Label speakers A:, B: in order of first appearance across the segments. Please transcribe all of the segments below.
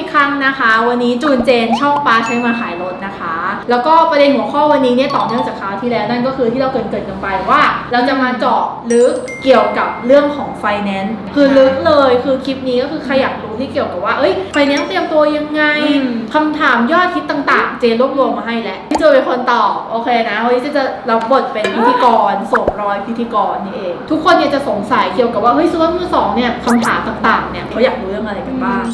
A: อีกครั้งนะคะ วันนี้จูนเจนช่องปาใช้มาขายรถนะคะ แล้วก็ประเด็นหัวข้อวันนี้เนี่ยต่อเนื่องจากคราวที่แล้วนั่นก็คือที่เราเกรินเกรินกันไปว่า เราจะมาเจาะลึกเกี่ยวกับเรื่องของไฟแนนซ์คือลึกเลยคือคลิปนี้ก็คือใครอยากรู้ที่เกี่ยวกับว่าเอ้ยไฟแนนซ์เตรียมตัวยังไง
B: อืม
A: คำถามยอดฮิตต่าง ๆ เจนรวบรวมมาให้แล้วพี่จูนเป็นคนตอบโอเคนะวันนี้เจนจะรับบทเป็นพิธีกรสวมรอยพิธีกรนี่เองทุกคนเนี่ยจะสงสัยเกี่ยวกับว่าเฮ้ยซื้อรถมือสองเนี่ยคำถามต่างๆเนี่ยเขาอยากรู้เรื่องอะไรกันบ้าง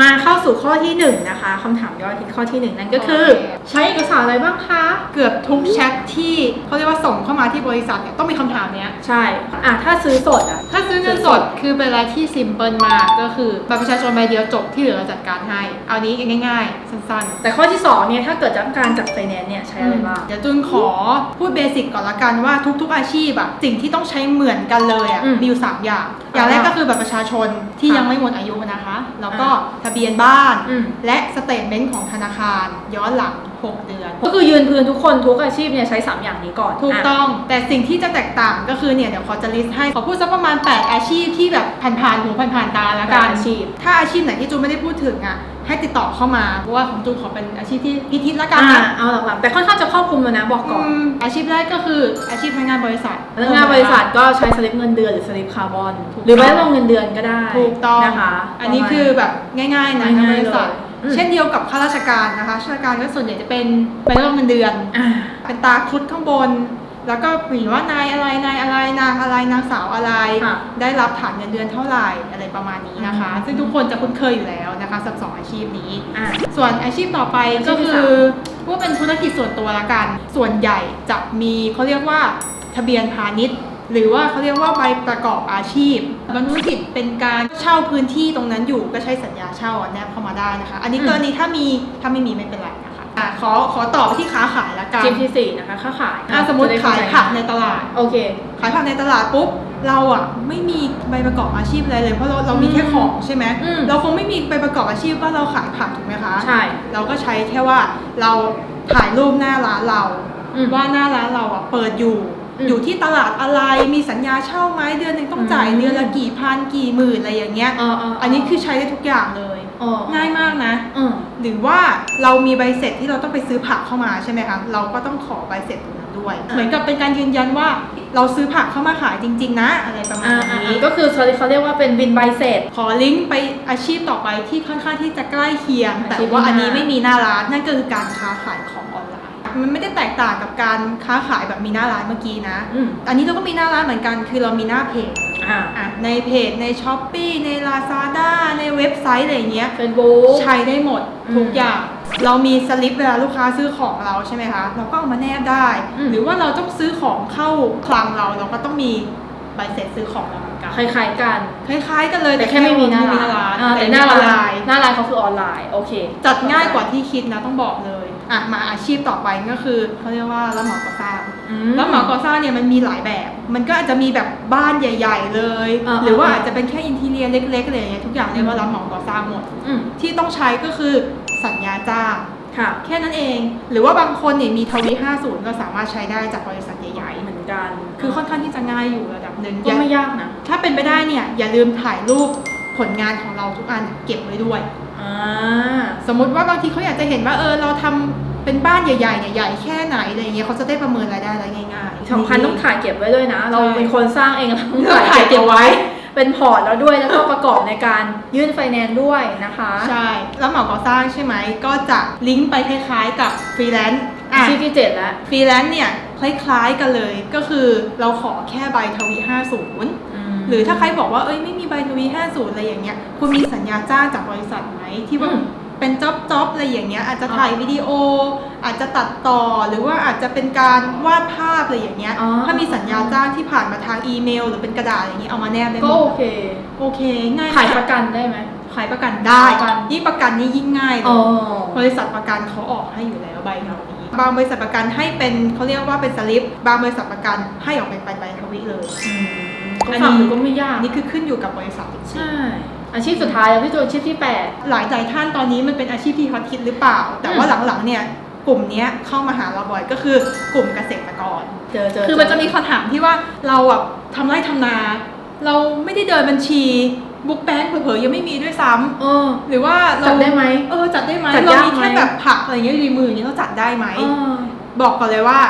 A: มาเข้าสู่ข้อที่หนึ่งนะคะคำถามยอดฮิตข้อที่หนึ่งนั่นก็คือ
B: โอเค
A: ใช้เอกสารอะไรบ้างคะ
B: เกือบทุกแชทที่เขาเรียกว่าส่งเข้ามาที่บริษัทเนี่ยต้องมีคำถามเนี้ย
A: ใช่อะถ้าซื้อสดอะ
B: ถ้าซื้อเงินสดคือเป็นอะไรที่ซิมเพิลมากก็คือบัตรประชาชนใบเดียวจบที่เหลือเราจัดการให้ เอานี้ง่าย ๆ สั้นๆ
A: แต่ข้อที่สองเนี่ยถ้าเกิดต้องการจัดไฟแนนซ์เนี่ยใช้อะไรบ้าง
B: เดี๋ยวจุนขอพูดเบสิกก่อนละกันว่าทุก ๆอาชีพอะสิ่งที่ต้องใช้เหมือนกันเลยอะ
A: อืม
B: มีอยู่3อย่าง อย่างแรกก็คือบัตรประชาชนที่
A: ค่ะ
B: ยังไม่หมดอายุนะคะ แล้วก็
A: อ่
B: ทะเบียนบ้าน
A: อืม
B: และสเตทเมนต์ของธนาคารย้อนหลัง 6 เดือน
A: ก็คือยืนพื้นทุกคนทุกอาชีพเนี่ยใช้ 3 อย่างนี้ก่อน
B: ถูกะ ต้อง แต่สิ่งที่จะแตกต่างก็คือเนี่ยเดี๋ยวขอจะลิสต์ให้ขอพูดสักประมาณ 8 อาชีพที่แบบผ่านๆหูผ่านๆตาแล้วกัน
A: อาชีพ
B: ถ้าอาชีพไหนที่จูนไม่ได้พูดถึงอะให้ติดต่อเข้ามาเพราะว่าของจูนขอเป็นอาชีพที่ฮิตๆแล้วกัน
A: อ่า
B: นะ
A: เอาหลักๆแต่ค่อนข้างจะครอบคลุมแล้วนะบอกก่อน
B: อืมอาชีพแรกก็คืออาชีพพนักงานบริษัท
A: พนักงานบริษัทก็ใช้สลิปเงินเดือนหรือสลิปคาร์บอน
B: ถูกต้อง
A: หรือไม่ลงเงินเดือนก็ได้
B: ถูกต้อง
A: นะคะ
B: อันนี้คือแบบง่ายๆนะ
A: ง่ายๆ
B: บริษัท
A: เลยอืม
B: เช่นเดียวกับข้าราชการนะคะข้าราชการก็ส่วนใหญ่จะเป็นใบรับเงินเดือน
A: อ่า
B: เป็นตาครุดข้างบน แล้วก็หรือว่านายอะไรนายอะไรนางอะไรนางสาวอะไร
A: ค่ะ
B: ได้รับฐานเงินเดือนเท่าไหร่อะไรประมาณนี้นะคะ
A: อืม
B: ซึ่งทุกคนจะคุ้นเคยอยู่แล้วนะคะสำหรับสองอาชีพนี้
A: อ่า
B: ส่วนอาชีพต่อไป
A: อาชี
B: ก็
A: พที่
B: คื
A: สา
B: อ
A: ม
B: ว่าเป็นธุรกิจส่วนตัวละกัน ส่วนใหญ่จะมีเขาเรียกว่าทะเบียนพาณิชย์หรือว่าเขาเรียกว่าใบประกอบอาชีพบางธุรกิจเป็นการเช่าพื้นที่ตรงนั้นอยู่ก็ใช้สัญญา เช่าแนบเข้ามาได้นะคะ อันนี้กรณีถ้ามีถ้าไม่มีไม่เป็นไรนะคะอะขอขอตอบไปที่ค้าขายละกัน
A: อาชีพที่สี่นะคะค้าขาย
B: อะสมมติ
A: จะได้
B: ขาย
A: เข้ใจ
B: ผักในตลาด
A: โอเค
B: ขายผักในตลาดปุ๊บเราอะไม่มีใบประกอบอาชีพอะไรเลย เพราะเราเรามีแค่
A: อืม
B: ของใช่ไหม
A: อืม
B: เราคงไม่มีใบประกอบอาชีพว่าเราขายผักถูกไหมคะ
A: ใช่
B: เราก็ใช้แค่ว่าเราถ่ายรูปหน้าร้านเรา
A: อืม
B: ว่าหน้าร้านเราอะเปิดอยู่
A: อืม
B: อยู่ที่ตลาดอะไรมีสัญญาเช่าไหมเดือนหนึ่งต้องจ่าย
A: อืม
B: เดือนละกี่พันกี่หมื่นอะไรอย่างเงี้ย
A: เออเออ
B: อันนี้คือใช้ได้ทุกอย่างเลย
A: อ๋อ
B: ง่ายมากนะ
A: อืม
B: หรือว่าเรามีใบเสร็จที่เราต้องไปซื้อผักเข้ามาใช่ไหมคะเราก็ต้องขอใบเสร็จตรงนั้นด้วย
A: อ่า
B: เหมือนกับเป็นการยืนยันว่าเราซื้อผักเข้ามาขายจริง ๆ นะอะไรประมาณ
A: อ่าอ่า
B: นี้
A: อ่าก็คือเขาเรียกว่าเป็นบินใบเสร็จ
B: ขอลิงก์ไปอาชีพต่อไปที่ค่อนข้างที่จะใกล้เคียง
A: อาชีพ
B: แต่ว่าอันนี้
A: หน้า
B: ไม่มีหน้าร้านนั่นก็คือการค้าขาย มันไม่ได้แตกต่างกับการค้าขายแบบมีหน้าร้านเมื่อกี้นะ
A: อืม
B: อันนี้เราก็มีหน้าร้านเหมือนกัน คือเรามีหน้าเพจ
A: อ่า
B: อะในเพจใน s h อ p e e ใน Lazada ในเว็บไซต์อะไรอย่างเงี้ย
A: เฟซบุ๊ก
B: ใช้ได้หมด
A: อืม
B: ทุกอย่าง เรามีสลิปเวลาลูกค้าซื้อของเราใช่ไหมคะ เราก็เอามาแนบได้
A: อืม
B: หรือว่าเราต้องซื้อของเข้าคลังเราเราก็ต้องมีใบเสร็จซื้อของเราเหมือนกัน
A: คล้ายๆกัน
B: คล้ายๆกันเลย
A: แต่แค่ไม่มีหน้าร้านอ่าแต่หน้า
B: ออน
A: ร้า
B: ไล
A: น
B: น์
A: หน้าร้านเขาคือออนไลน์ โอเค
B: จัดง่ายกว่าที่คิดนะต้องบอกเลย อะมาอาชีพต่อไปก็คือเขาเรียกว่ารับเหมาก่อสร้าง
A: อืม
B: รับเหมาก่อสร้างเนี่ยมันมีหลายแบบ มันก็อาจจะมีแบบบ้านใหญ่ ๆ เลย
A: อ่า
B: หรือว่า
A: อ่า
B: อาจจะเป็นแค่อินทีเรียเล็กๆอะไรอย่างเงี้ยทุกอย่างเรียกว่ารับเหมาก่อสร้างหมด
A: อืม
B: ที่ต้องใช้ก็คือสัญญาจ้าง
A: ค่ะ
B: แค่นั้นเอง หรือว่าบางคนเนี่ยมีทวี50ก็สามารถใช้ได้จากบริษัทใหญ่
A: เหมือนกัน
B: ๆคือค่อนข้างที่จะง่ายอยู่ระดับหนึ่ง
A: ก็ไม่ยากนะ
B: ถ้าเป็นไปได้เนี่ยอย่าลืมถ่ายรูปผลงานของเราทุกอันเก็บไว้ด้วย
A: อ่า
B: สมมติว่าบางทีเขาอยากจะเห็นว่าเออเราทำเป็นบ้านใหญ่ๆเนี่ยใหญ่แค่ไหนอะไรอย่างเงี้ยเขาจะได้ประเมินรายได้ได้ง่ายๆ
A: สำคัญต้องถ่ายเก็บไว้ด้วยนะ เราเป็นคนสร้างเองเราต้อง
B: ต้อง
A: ถ่า
B: ถ่ายย
A: เก็บ
B: เก็บไว้
A: ไว้ เป็นพอร์ตแล้วด้วยแล้วก็ประกอบในการยื่นไฟแนนซ์ด้วยนะคะ
B: ใช่ แล้วเหมาก่อสร้างใช่ไหมก็จะลิงก์ไปคล้ายๆกับฟรีแลนซ์
A: อา
B: อะ
A: ชีพที่เจ็ดแล้ว
B: ฟรีแลนซ์เนี่ยคล้ายๆกันเลยก็คือเราขอแค่ใบทวี50 หรือถ้าใครบอกว่าเอ้ยไม่มีใบทวี50อะไรอย่างเงี้ยคุณมีสัญญาจ้างจากบริษัทไหมที่ว่า
A: อืม
B: เป็นจ็อบจ็อบอะไรอย่างเงี้ยอาจจะถ่าย
A: อ๋อ
B: วิดีโอ อาจจะตัดต่อหรือว่าอาจจะเป็นการวาดภาพอะไรอย่างเงี้ย
A: อ๋อ
B: ถ้ามีสัญญาจ้างที่ผ่านมาทางอีเมล หรือเป็นกระดาษอย่างเงี้ยเอามาแนบได้หม
A: ก็
B: ด
A: โอเค
B: โอเคง่าย
A: ขายประกันได้ไหม
B: ขายประกันได้
A: ประกัน
B: ยิ่งประกันนี่ยิ่งง่ายเล
A: อ๋อย
B: บริษัทประกันเขาออกให้อยู่แล้วใบเหล่านี้ บางบริษัทประกันให้เป็นเขาเรียกว่าเป็นสลิป บางบริษัทประกันให้ออกเป็นใบใบทวิเลย
A: อืมก็ฟังดูก็ไม่ยาก
B: อันนี้คือขึ้นอยู่กับบริษัทจริง
A: ใช่อาชีพสุดท้ายแล้วพี่จูนอาชีพที่แปด
B: ๆหลายหลายท่านตอนนี้มันเป็นอาชีพที่ฮอตฮิตหรือเปล่า แต่ว่าหลังๆเนี่ยกลุ่มเนี้ยเข้ามาหาเราบ่อยก็คือกลุ่มเกษตรกร
A: เจอเจอ
B: คือมันจะมีคำถามที่ว่าเราอะทำไร่ทำนา เราไม่ได้เดินบัญชี บุ๊กแบงค์เผลอๆยังไม่มีด้วยซ้ำ
A: เออ
B: หรือว่าเรา
A: จัดได้ไหม
B: เออจัดได้ไหม
A: จัด
B: เรา
A: ยาก
B: มีแค่
A: ไหม
B: แบบผักอะไรเงี้ยอยู่ในมืออย่างเงี้ยเราจัดได้ไหม
A: เออ
B: บอกก่อนเลยว่า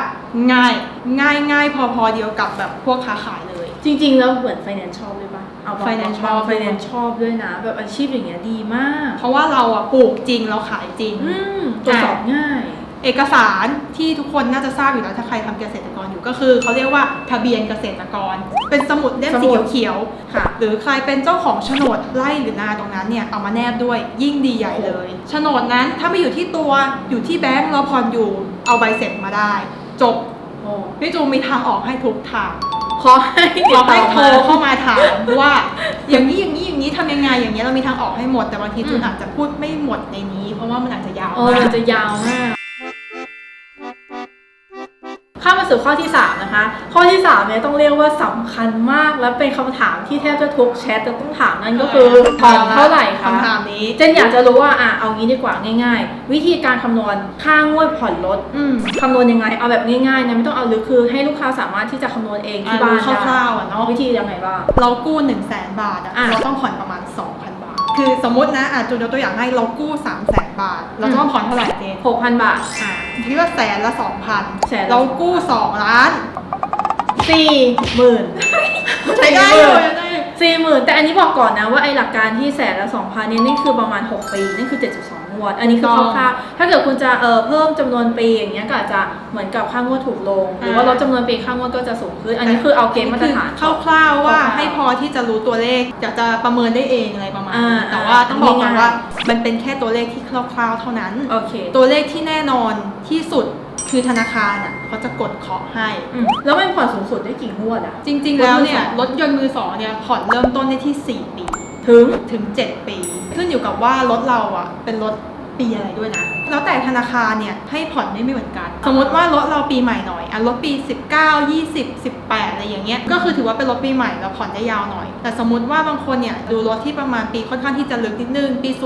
B: ง่ายง่ายง่ายพอๆเดียวกับแบบพวกค้าขายเลย
A: จริงๆ แล้วเหมือนไฟแนนซ์ชอบด้วยปะเอา
B: Finance ชอบ
A: ไฟแนนซ์ชอบด้วยนะ แบบอาชีพอย่างเงี้ยดีมาก
B: เพราะว่าเราอะปลูกจริงเราขายจริง
A: อืมตรวจสอบง่าย
B: เอกสารที่ทุกคนน่าจะทราบอยู่แล้วถ้าใครทำเกษตรกรอยู่ก็คือเขาเรียกว่าทะเบียนเกษตรกร เป็นสมุดเล่ม
A: ส
B: สี
A: มุด
B: เขียว
A: ค่ะ
B: ๆหรือใครเป็นเจ้าของโฉนดไร่หรือนาตรงนั้นเนี่ยเอามาแนบด้วยยิ่งดีใหญ่เลยโฉนดนั้นถ้าไม่อยู่ที่ตัวอยู่ที่แบงก์เราผ่อนอยู่เอาใบเสร็จมาได้ จบ
A: โอ้
B: พี่จูมีทางออกให้ทุกทาง
A: ขอให้ติด
B: เรา
A: ต่
B: ให้
A: อ
B: โทร
A: มา
B: เข้ามาถามว่า อย่างนี้อย่างนี้อย่างนี้ทำยังไงอย่างเงี้ยเรามีทางออกให้หมดแต่บางทีจูน
A: อืม
B: อาจจะพูดไม่หมดในนี้ เพราะว่ามันอาจจะยาว
A: เออ
B: มาก
A: มันจะยาวมาก ข้ามมาสู่ข้อที่ 3 นะคะ ข้อที่3เนี่ยต้องเรียกว่าสำคัญมากและเป็นคำถามที่แทบจะทุกแชทจะต้องถามนั่นก็คือผ่อนเท่าไหร่คะ
B: คำถามนี้
A: เจนอยากจะรู้ว่าอะเอางี้ดีกว่าง่าย ๆ วิธีการคำนวณค่างวดผ่อนรถ
B: อืม
A: คำนวณยังไงเอาแบบง่ายๆนะไม่ต้องเอาลึกคือให้ลูกค้าสามารถที่จะคำนวณเองที่บ้าน
B: อะรู้คร่าวๆอะเนาะ
A: วิธียังไงบ้าง
B: เรากู้1นึ่งแสนบาทอะ
A: อะ
B: เราต้องผ่อนประมาณ2,000บาท คือสมมตินะอาจจูนยกตัวอย่างให้เรากู้3 0 0แสนบาท เราต้องผ่อนเท่าไหร่เจน
A: หกพันบาท
B: อ่าคิดว่าแสนละ
A: แสนละ
B: 2,000เรากู้2ล้าน
A: สี่หมื่น
B: ใช้ได้อยู่ใช้ได้อยู่
A: สี่หมื่นแต่อันนี้บอกก่อนนะว่าไอ้หลักการที่แสนละสองพันเนี่ยนี่คือประมาณ6ปีนั่นคือ7.2ง วด อันนี้คือคร่าวๆถ้าเกิดคุณจะเออเพิ่มจำนวนปีอย่างเงี้ยก็อาจจะเหมือนกับค่างวดถูกลง หรือว่าลดจำนวนปีค่างวดก็จะสูงขึ้น อันนี้คือเอาเกณฑ์มาตรฐาน
B: คือคร่าวๆว่า
A: คร่าวๆ
B: ให้พอที่จะรู้ตัวเลขอยากจะประเมินได้เองอะไรประมาณ
A: อ่า
B: นี้แต่ว่าต้องบอกก่อน
A: ง่ายๆ
B: ว่ามันเป็นแค่ตัวเลขที่คร่าวๆเท่านั้น
A: โอเค
B: ตัวเลขที่แน่นอนที่สุดคือธนาคารอะเขาจะกดเคาะให้
A: อืมแล้วมันผ่อนสูงสุดได้กี่งวดอะ
B: จริง ๆ แล้วเนี่ย
A: ร
B: ร
A: ถ
B: ถยนต์มือสองเนี่ยผ่อนเริ่มต้นได้ที่ 4 ปี
A: ถึง
B: ถึง 7 ปี ขึ้นอยู่กับว่ารถเราอะ เป็นรถปีอะไรด้วยนะแล้วแต่ธนาคารเนี่ยให้ผ่อนไม่เหมือนกัน สมมติว่ารถเราปีใหม่หน่อยอะรถปี 19 20 18อะไรอย่างเงี้ยก็คือถือว่าเป็นรถปีใหม่เราผ่อนได้ยาวหน่อย แต่สมมติว่าบางคนเนี่ยดูรถที่ประมาณปีค่อนข้างที่จะลึกนิดนึงปี 09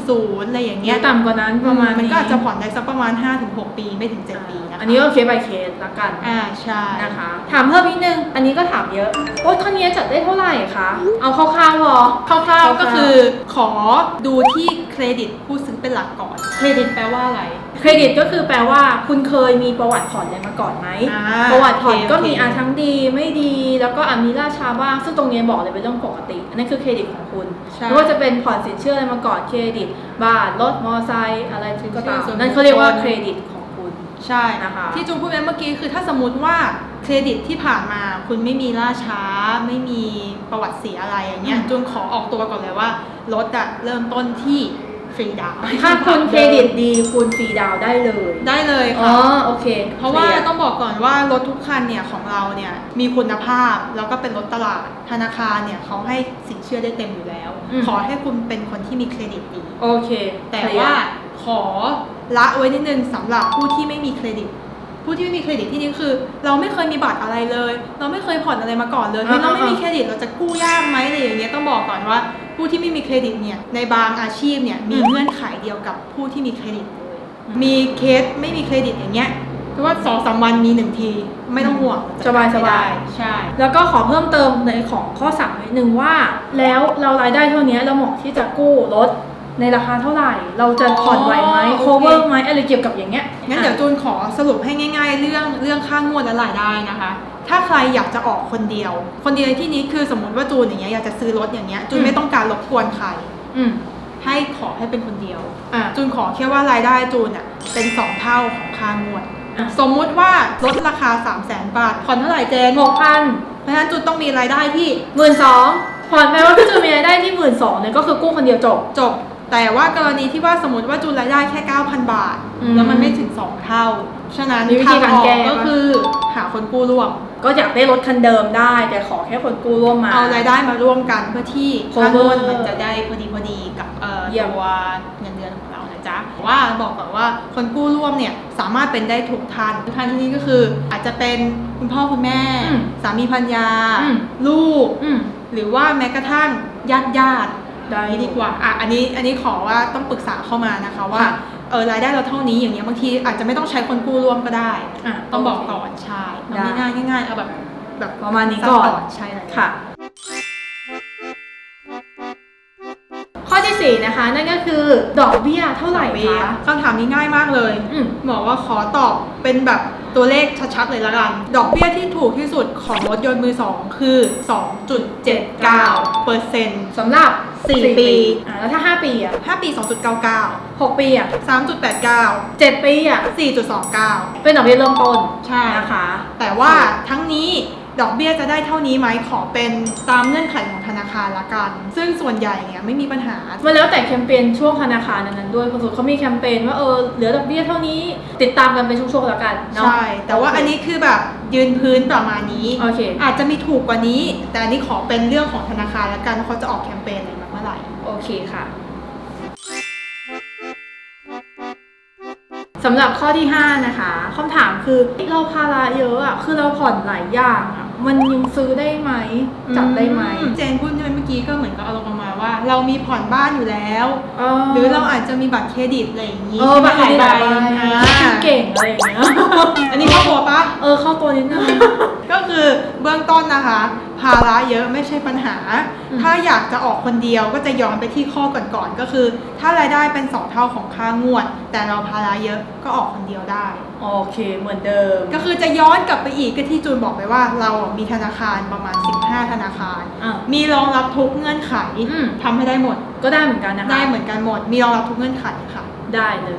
B: 10อะไรอย่าง
A: เงี้
B: เงี้
A: ย
B: ย
A: ต่ำกว่านั้นประมาณ
B: มันก็อาจจะผ่อนได้สักประมาณ 5-6 ปีไม่ถึง 7 ปีนะคะ
A: อันนี้ก็เคส by เคสละกัน
B: อ่าใช่
A: นะคะถามเพิ่มนิดนึงอันนี้ก็ถามเยอะโอ้ท่อนนี้จัดได้เท่าไหร่คะเอาคร่าวๆพอ
B: คร่าวๆก็คือขอดูที่เครดิตผู้ซื้อเป็นหลักก่อนเครดิตแปลว่าอะไร
A: เครดิตก็คือแปลว่า คุณเคยมีประวัติผ่อนอะไรมาก่อนไหม
B: อ่า
A: ประวัติผ่อน
B: โอเค
A: ก็มี
B: โอเค
A: อาทั้งดีไม่ดี แล้วก็อามีล่าช้าบ้าง ซึ่งตรงนี้บอกเลยเป็นเรื่องปกติ อันนั้นคือเครดิตของคุณ
B: ใช่
A: ไม่ว่าจะเป็นผ่อนสินเชื่ออะไรมาก่อนเครดิต บ้าน รถ มอไซค์อะไรก็ตาม
B: สินเชื่อส่วนบุคคล
A: นั่นเขาเรียกว่าเครดิตของคุณ
B: ใช่
A: นะคะ
B: ที่จูนพูดไปเมื่อกี้คือถ้าสมมติว่าเครดิตที่ผ่านมาคุณไม่มีล่าช้า ไม่มีประวัติเสียอะไรอย่างเงี้ย
A: อืม
B: จูนขอออกตัวก่อนเลยว่า รถอะเริ่มต้นที่ ฟรีดาวน์
A: ถ้าคุณเครดิตดีคุณฟรีดาวน์ได้เลย
B: ได้เลย
A: อ๋อ
B: ค่ะ
A: โอเค
B: เพราะว่า
A: คลีย
B: ต้องบอกก่อนว่ารถทุกคันเนี่ยของเราเนี่ยมีคุณภาพแล้วก็เป็นรถตลาดธนาคารเนี่ยเขาให้สินเชื่อได้เต็มอยู่แล้ว
A: อืม
B: ขอให้คุณเป็นคนที่มีเครดิตดี
A: โอเค
B: แต่
A: เคลียร์
B: ว่าขอละไว้นิดนึงสำหรับผู้ที่ไม่มีเครดิต ผู้ที่ไม่มีเครดิตที่นี่คือ เราไม่เคยมีบัตรอะไรเลย เราไม่เคยผ่อนอะไรมาก่อนเลยเฮ้ย
A: อ่า
B: เราไม่มีเครดิตเราจะกู้ยากไหมอะไรอย่างเงี้ยต้องบอกก่อนว่า ผู้ที่ไม่มีเครดิตเนี่ยในบางอาชีพเนี่ยมีเงื่อนไขเดียวกับผู้ที่มีเครดิตเลยมีเคสไม่มีเครดิตอย่างเงี้ยคือว่าสองสามวันมีหนึ่งทีไม่ต้องห่วง
A: สบายสบาย
B: ใช่
A: แล้วก็ขอเพิ่มเติมในของข้อสั่งนิดนึงว่า แล้วเรารายได้เท่านี้เราเหมาะที่จะกู้รถ ในราคาเท่าไหร่ เราจะผ่อนไหวไหม cover ไหมอะไรเกี่ยวกับอย่างเงี้ย
B: งั้นเดี๋ยวจูนขอสรุปให้ง่าย ๆ เรื่องเรื่องค่างวดและรายได้นะคะ ถ้าใครอยากจะออกคนเดียว คนเดียวในที่นี้คือสมมติว่าจูนอย่างเงี้ยอยากจะซื้อรถอย่างเงี้ยจูนไม่ต้องการรบกวนใคร
A: อืม
B: ให้ขอให้เป็นคนเดียว
A: อะ
B: จูนขอแค่ว่ารายได้จูนอะเป็นสองเท่าของค่างวด
A: อะ
B: สมมุติว่ารถราคา 3 0 0แสนบาทผ่อนเท่าไหร่เจน
A: หกพัน
B: เพราะฉะนั้นจูนต้องมีรายได้ที่
A: หมื่นสองผ่อนไปว่าพี่จูนมีรายได้ที่หมื่นสองเนี่ยก็คือกู้คนเดียวจบ
B: จบ แต่ว่ากรณีที่ว่าสมมติว่าจูนรายได้แค่ 9,000 บาท
A: อืม
B: แล้วมันไม่ถึง 2 เท่า ฉะนั้น
A: มีวิธีการแก้
B: ทงออก็
A: ปะ
B: คือหาคนกู้ร่วม
A: ก็อยากได้รถคันเดิมได้ แต่ขอแค่คนกู้ร่วมมา
B: เอารายได้มาร่วมกันเพื่อที่
A: Cover
B: ค่างวดมันจะได้พอดีพอดีกับเอ่อ
A: เยี่ยม
B: ตัวเงินเดือนของเรานะจ๊ะว่าบอกก่อนว่าคนกู้ร่วมเนี่ยสามารถเป็นได้ทุกท่านทุกท่านที่นี่ก็คือ อาจจะเป็นคุณพ่อคุณแม่
A: อืม
B: สามีภรรยา
A: อืม
B: ลูก
A: อืม
B: หรือว่าแม้กระทั่งญาติญาติ
A: ได้
B: นี้ดีกว่าอะอันนี้อันนี้ขอว่าต้องปรึกษาเข้ามานะคะว่า
A: ค่ะ
B: เออรายได้เราเท่านี้อย่างเงี้ยบางทีอาจจะไม่ต้องใช้คนกู้ร่วมก็ได้
A: อะ
B: ต้องบอกก่อนใช่เอา
A: ได้
B: ง่ายๆง่ายๆเอาแบบแบบ
A: ประมาณนี้ก่อน
B: ใช่เลย
A: ค่ะสี่นะคะ นั่นก็คือดอกเบี้ยเท่าไหร่
B: เบี้ย
A: คะ
B: คำถามนี้ง่ายมากเลย
A: อืม
B: บอกว่าขอตอบเป็นแบบตัวเลขชัดๆเลยละกัน ดอกเบี้ยที่ถูกที่สุดของรถยนต์มือสองคือ 2.79เปอร์เซ็นต์
A: สำหรับ
B: สี่
A: 4
B: ปี
A: อ่าแล้วถ้า 5 ปีอะ
B: 5 ปี 2.99
A: 6 ปีอะ
B: 3.89
A: 7 ปีอะ
B: 4.29
A: เป็นดอกเบี้ยเริ่มต้น
B: ใช่
A: นะคะ
B: แต่ว่าทั้งนี้ดอกเบี้ยจะได้เท่านี้ไหมขอเป็นตามเงื่อนไขของธนาคารละกัน ซึ่งส่วนใหญ่เนี่ยไม่มีปัญหา
A: มันแล้วแต่แคมเปญช่วงธนาคารนั้นๆด้วยคุณสุดเขามีแคมเปญว่าเออเหลือดอกเบี้ยเท่านี้ติดตามกันเป็นช่วงๆแล้วกันเนาะ
B: ใช่ แต่ว่าอันนี้คือแบบยืนพื้นประมาณนี้
A: โอเค
B: อาจจะมีถูกกว่านี้ แต่อันนี้ขอเป็นเรื่องของธนาคารละกันว่าเขาจะออกแคมเปญอะไรมา เมื่อไหร่
A: โอเคค่ะสำหรับข้อที่ 5 นะคะคำถามคือเราภาระเยอะอะคือเราผ่อนหลายอย่างอะมันยังซื้อได้ไหมจับได้ไหม
B: อืเจนพูดใช่ไหมเมื่อกี้ก็เหมือนกับอารมณ์ประมาณว่า เรามีผ่อนบ้านอยู่แล้ว
A: เห
B: รือเราอาจจะมีบัตรเครดิตอะไรอย่างนี้
A: เออบัตรเครดิต
B: ห
A: ห
B: ลา
A: ลายย
B: ใบ
A: ใบ
B: อ่า
A: ชื่อเก่งอะไรอย่างเงี้ย
B: อันนี้เข้าตัวปะ
A: เออเข้าตัวนิดนึง
B: ก็คือเบื้องต้นนะคะ ภาระเยอะไม่ใช่ปัญหา
A: อืม
B: ถ้าอยากจะออกคนเดียวก็จะย้อนไปที่ข้อก่อนๆก็คือ ถ้ารายได้เป็นสองเท่าของค่างวด แต่เราภาระเยอะก็ออกคนเดียวได้
A: โอเค เหมือนเดิม
B: ก็คือจะย้อนกลับไปอีกก็ที่จูนบอกไปว่า เรามีธนาคารประมาณ 15 ธนาคาร
A: อะ
B: มีรองรับทุกเงื่อนไข
A: อืม
B: ทำให้ได้หมด
A: ก็ได้เหมือนกันนะคะ
B: ได้เหมือนกันหมด มีรองรับทุกเงื่อนไขค่ะ
A: ได้เลย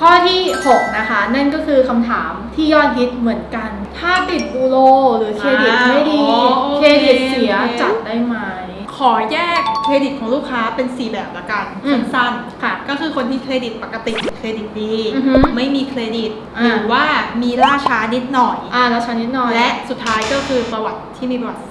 A: ข้อที่ 6 นะคะ นั่นก็คือคำถามที่ยอดฮิตเหมือนกัน ถ้าติดบูโรหรือเครดิตไม่ดี
B: อ๋อโอ
A: เค
B: เค
A: รดิตเสีย
B: โอเค
A: จัดได้ไหม
B: ขอแยกเครดิตของลูกค้าเป็น 4 แบบละกัน
A: อืม
B: สั้น
A: ค่ะ
B: ๆก็คือคนที่เครดิตปกติเครดิตดี
A: อือฮึ
B: ไม่มีเครดิต
A: อ่า
B: หรือว่ามีล่าช้านิดหน่อย
A: อ่าแล้วชั้นนิดหน่อย
B: และสุดท้ายก็คือประวัติที่มีประวัติ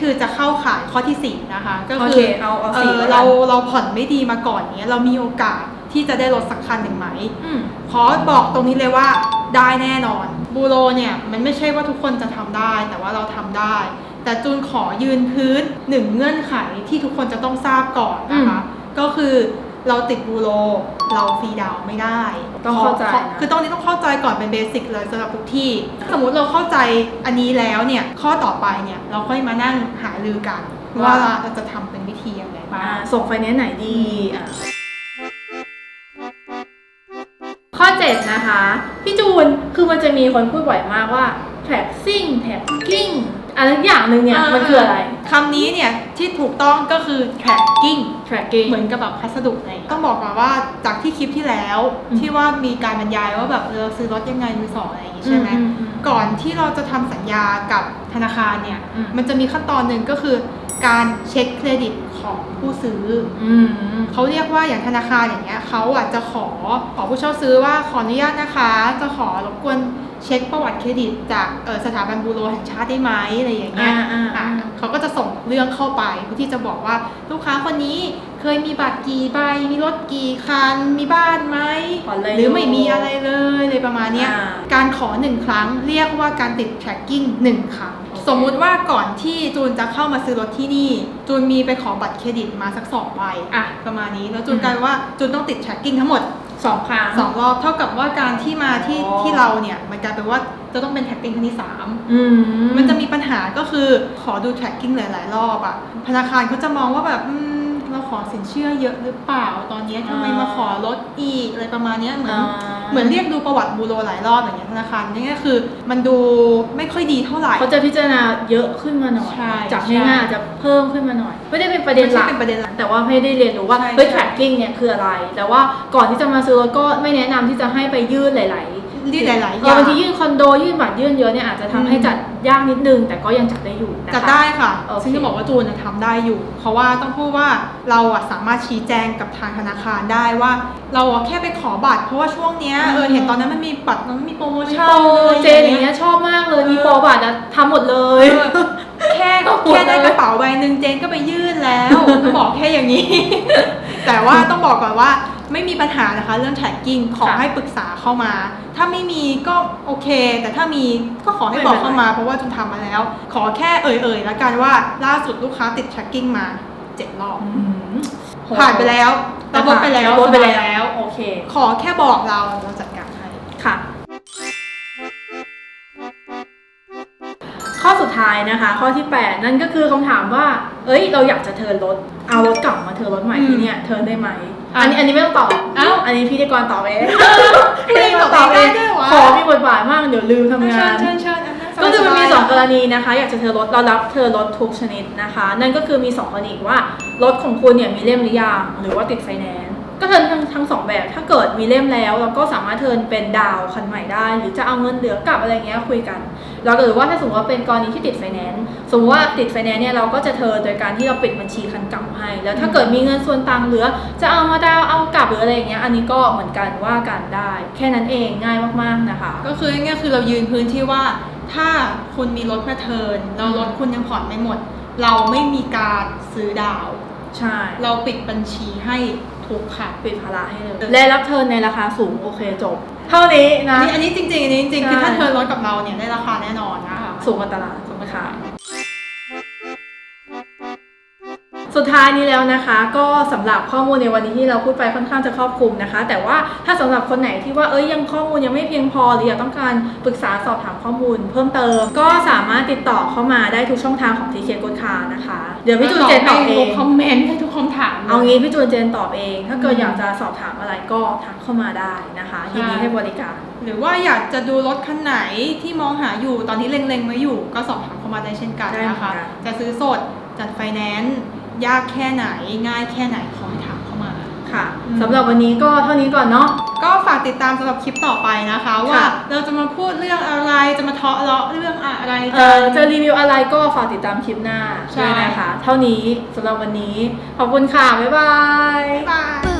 B: คือจะเข้าข่ายข้อที่ 4 นะคะ ก็
A: โอ
B: คื
A: เคเอาเอาสี่
B: เออ
A: แล้วกัน
B: เราเราผ่อนไม่ดีมาก่อนเนี้ยเรามีโอกาส ที่จะได้รถสักคันหนึ่งไหม
A: อืม
B: ขอบอกตรงนี้เลยว่าได้แน่นอน บูโรเนี่ยมันไม่ใช่ว่าทุกคนจะทำได้ แต่ว่าเราทำได้ แต่จูนขอยืนพื้นหนึ่งเงื่อนไขที่ทุกคนจะต้องทราบก่อนนะคะ ก็คือเราติดบูโร เราฟรีดาวน์ไม่ได้
A: ต้องเข้าใจ
B: ขอ
A: นะ
B: คือตรงนี้ต้องเข้าใจก่อนเป็นเบสิกเลยสำหรับทุกที่ สมมุติเราเข้าใจอันนี้แล้วเนี่ย ข้อต่อไปเนี่ยเราค่อยมานั่งหารือกัน ว่าเราจะทำเป็นวิธียังไงบ้า
A: อ่างส่งไฟแนนซ์ไหนดีอะ ข้อ7นะคะ พี่จูนคือมันจะมีคนพูดบ่อยมากว่า tracking tracking อะไรสักอย่างหนึ่งเนี่ย มันคืออะไร
B: คำนี้เนี่ย ที่ถูกต้องก็คือ tracking
A: tracking
B: เหมือนกับแบบพัสดุอะไรต้องบอกก่อนว่าจากที่คลิปที่แล้ว
A: อืม
B: ที่ว่ามีการบรรยายว่าแบบเออซื้อรถยังไงมือสองอะไรอย่างงี้ใช่ไหม
A: อืมอืม
B: ก่อนที่เราจะทำสัญญากับธนาคารเนี่ย
A: อืม
B: มันจะมีขั้นตอนหนึ่งก็คือการเช็คเครดิต ของผู้ซื้ออ
A: อืม
B: เขาเรียกว่าอย่างธนาคารอย่างเงี้ยเขาอะจะขอขอผู้เช่าซื้อว่าขออนุญาตนะคะ จะขอรบกวนเช็คประวัติเครดิตจากเอ่อสถาบันบูโรแห่งชาติได้ไหมอะไรอย่างเงี้ย
A: อ่าอ่าอ่า
B: อะเขาก็จะส่งเรื่องเข้าไปเพื่อที่จะบอกว่าลูกค้าคนนี้เคยมีบัตรกี่ใบ มีรถกี่คัน มีบ้านไหม
A: ผ่อนอะไร
B: หรือไม่
A: อยู่
B: มีอะไรเลยเลยประมาณเนี้ย
A: อ่า
B: การขอหนึ่งครั้งเรียกว่าการติด tracking หนึ่งครั้ง
A: โอเค
B: สมมุติว่าก่อนที่จูนจะเข้ามาซื้อรถที่นี่ จูนมีไปขอบัตรเครดิตมาสักสองใบอะประมาณนี้แล้วจูน
A: อืม
B: กลายเป็นว่าจูนต้องติด tracking ทั้งหมด
A: สองครั้ง
B: สองรอบเท่ากับว่าการที่มาที่
A: อ๋อ
B: ที่เราเนี่ย มันกลายเป็นว่าจะต้องเป็น tracking ครั้งที่สาม
A: อืม
B: มันจะมีปัญหาก็คือขอดู tracking หลาย ๆ รอบอะธนาคารเขาจะมองว่าแบบอืมเราขอสินเชื่อเยอะหรือเปล่าตอนนี้ทำไมมาขอลดอีกอะไรประมาณเนี้ยเหมือน
A: อ่า
B: เหมือนเรียกดูประวัติบูโรหลายรอบอย่างเงี้ยธนาคารนี่ก็คือ มันดูไม่ค่อยดีเท่าไหร่
A: เขาจะพิจารณาเยอะขึ้นมาหน่อย
B: ใช่
A: จาก
B: ใช่
A: ง่ายๆอาจจะเพิ่มขึ้นมาหน่อย ไม่ได้เป็นประเด็นหลัก
B: ไม่ใช่เป็นประเด็นหลัก
A: แต่ว่าให้ได้เรียนรู้ว่า
B: ใช่
A: เฮ้ย
B: ใช่
A: tracking เนี่ยคืออะไร แต่ว่าก่อนที่จะมาซื้อรถก็ไม่แนะนำที่จะให้ไปยื่นหลาย ๆ
B: ยื่นหลายๆ
A: เออบางทียื่นคอนโดยื่นบัตรยื่นเยอะเนี่ยอาจจะทำให้จัดยากนิดนึง แต่ก็ยังจัดได้อยู่นะคะ
B: จัดได้ค่ะ
A: โอเค
B: ซึ่งจะบอกว่าจูนนะทำได้อยู่ เพราะว่าต้องพูดว่าเราอะสามารถชี้แจงกับทางธนาคารได้ว่า เราอะแค่ไปขอบัตรเพราะว่าช่วงเนี้ยเออเห็นตอนนั้นมันมีบัตรมันมีโปรโม
A: มี
B: ชั่น
A: โปร
B: อะไร
A: เจนอย่างเงี้ยชอบมากเลยมีโปรบัตรอะทำหมดเลย
B: เออแค่แค่ได้กระเป๋าใบหนึ่งเจนก็ไปยื่นแล้วก็บอกแค่อย่างนี้ แต่ว่าต้องบอกก่อนว่า ไม่มีปัญหานะคะเรื่อง tracking ขอ
A: ค่ะ
B: ให้ปรึกษาเข้ามา ถ้าไม่มีก็โอเค แต่ถ้ามีก็ขอให้
A: ไม่
B: บ
A: เป็นไร
B: อกเข้ามา เพราะว่าจุนทำมาแล้ว ขอแค่เอ่ยๆแล้วกันว่าล่าสุดลูกค้าติด tracking มาเจ็ดรอบ
A: อืม
B: ผ่านไปแล้วรับรถไปแล้ว
A: รับรถไป
B: สบาย
A: แล้ว โอเค
B: ขอแค่บอกเราเราจัดการให้
A: ค่ะ ข้อสุดท้ายนะคะ ข้อที่ 8 นั่นก็คือคำถามว่า เอ้ย เราอยากจะเทิร์นรถ เอารถกลับมาเทิร์นรถใหม่
B: อืม
A: ที่เนี่ย เทิร์นได้ไหม
B: อะ
A: อันนี้อันนี้ไม่ต้องตอบ
B: เอ้า
A: อันนี้พิธีกรตอบเอง
B: พิธีกรตอบเองด้วยวะ
A: ขอมีบทบาทมากเดี๋ยวลืมทำงาน
B: เชิญเชิญเชิญนนั้น
A: ก็คือมันมี
B: บายๆ
A: สองกรณีนะคะ อยากจะเทอรถเรารับเทอรถทุกชนิดนะคะ นั่นก็คือมีสองกรณีว่ารถของคุณเนี่ยมีเล่มหรือยังหรือว่าติดไฟแนนซ์ก็เทิร์นทั้งทั้งสองแบบ ถ้าเกิดมีเล่มแล้ว เราก็สามารถเทิร์นเป็นดาวน์คันใหม่ได้ หรือจะเอาเงินเหลือกลับอะไรเงี้ยคุยกันแล้วก็หรือว่าถ้าสมมติว่าเป็นกรณีที่ติดไฟแนนซ์ สมมติว่าติดไฟแนนซ์เนี่ยเราก็จะเทิร์นโดยการที่เราปิดบัญชีคันเก่าให้ แล้วถ้าเกิดมีเงินส่วนต่างเหลือ จะเอามาดาวน์เอากลับหรืออะไรอย่างเงี้ยอันนี้ก็เหมือนกันว่ากันได้ แค่นั้นเองง่ายมากๆนะคะ
B: ก็คือง่ายๆคือเรายืนพื้นที่ว่า ถ้าคุณมีรถมาเทิร์นแล้วรถคุณยังผ่อนไม่หมด เราไม่มีการซื้อดาวน์
A: ใช่
B: เราปิดบัญชีให้ทุกค่ะ
A: ปิดภาระให้เลยและรับเทิร์นในราคาสูงโอเคจบ เท่านี้
B: อัน
A: นะ
B: นี้อันนี้จริงๆอันนี้จริงๆ
A: ใช่
B: คือถ้าเทิร์นรถกับเราเนี่ยได้ราคาแน่นอนนะคะ
A: สูงกว่าตลาดสูงกว่าขาย สุดท้ายนี้แล้วนะคะ ก็สำหรับข้อมูลในวันนี้ที่เราพูดไปค่อนข้างจะครอบคลุมนะคะ แต่ว่าถ้าสำหรับคนไหนที่ว่าเอ้ยยังข้อมูลยังไม่เพียงพอหรืออยากต้องการปรึกษาสอบถามข้อมูล เพิ่มเติม ก็สามารถติดต่อเข้ามาได้ทุกช่องทางของ TK g o o d c a r นะคะ เดี๋ยวพี่จูนเจนตอบเอง
B: คอมเมนต์ให้ทุกคำถาม
A: เอางี้พี่จูนเจนตอบเอง ถ้าเกิด
B: อืม
A: อยากจะสอบถามอะไรก็ทักเข้ามาได้นะคะยินดีให้บริการ
B: หรือว่าอยากจะดูรถคันไหนที่มองหาอยู่ตอนนี้เล็งๆไว้อยู่ ก็สอบถามเข้ามาได้เช่นกันนะคะ
A: ได้เหมือนกัน
B: จะซื้อสดจัดไฟแนนซ์ ยากแค่ไหนง่ายแค่ไหนขอให้ถามเข้ามา
A: ค่ะ
B: อืม
A: สำหรับวันนี้ก็เท่านี้ก่อนเนาะ
B: ก็ฝากติดตามสำหรับคลิปต่อไปนะคะ ว่าเราจะมาพูดเรื่องอะไรจะมาเทาะเลาะเรื่องอะไร
A: เออจะรีวิวอะไรก็ฝากติดตามคลิปหน้า
B: ใช่
A: ด้วยนะคะ เท่านี้สำหรับวันนี้ขอบคุณค่ะบ๊ายบาย
B: บ๊ายบาย